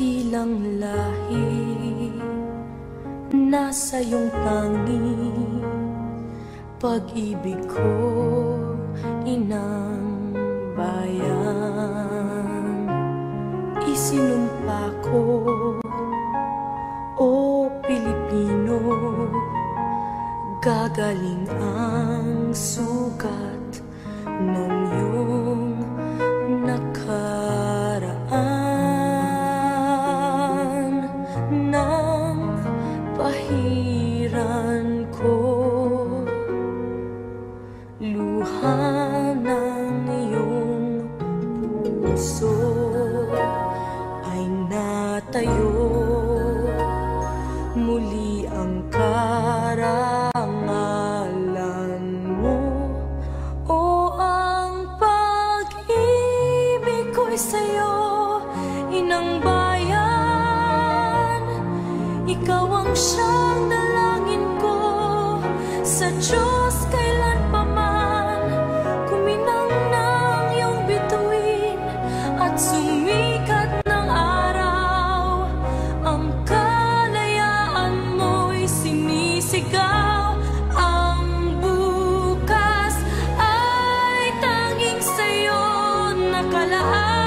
dakilang lahi Nasa iyong tangi Pag-ibig ko, inang bayan. Isinumpa ko, o Pilipino Gagaling ang sugat ng iyong Luha ng iyong puso ay natayo. Muli ang karangalan mo. O ang pag-ibig ko'y sa'yo Inang bayan. Ikaw ang siyang dalangin ko Sa Diyos heart.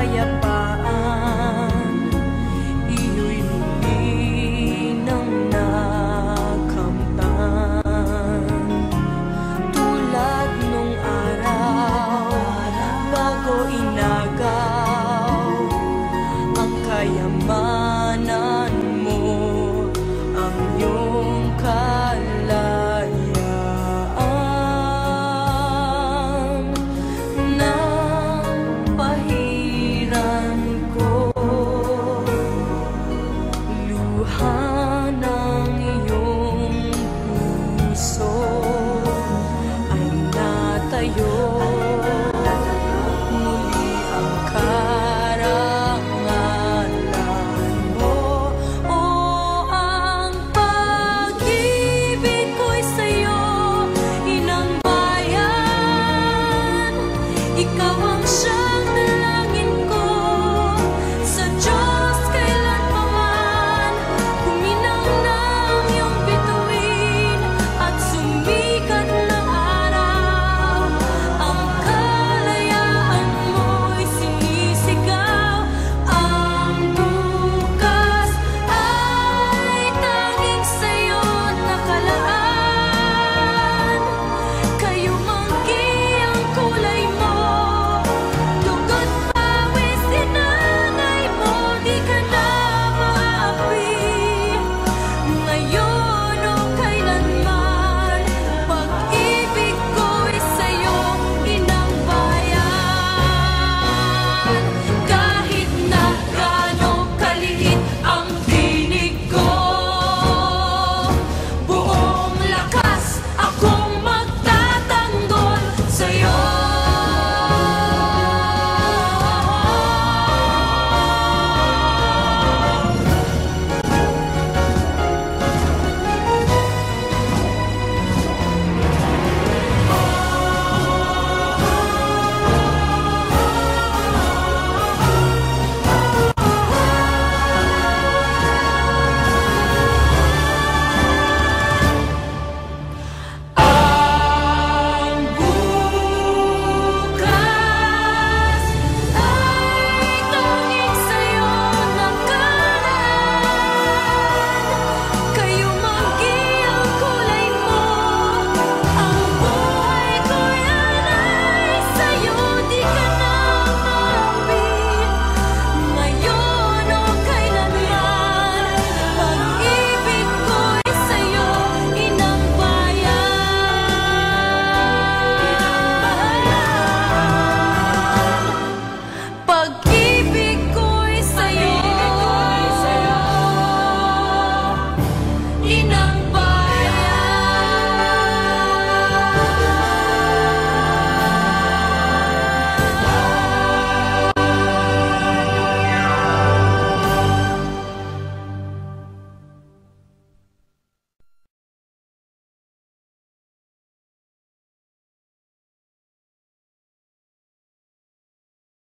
Dakilang bayan Kapayapaan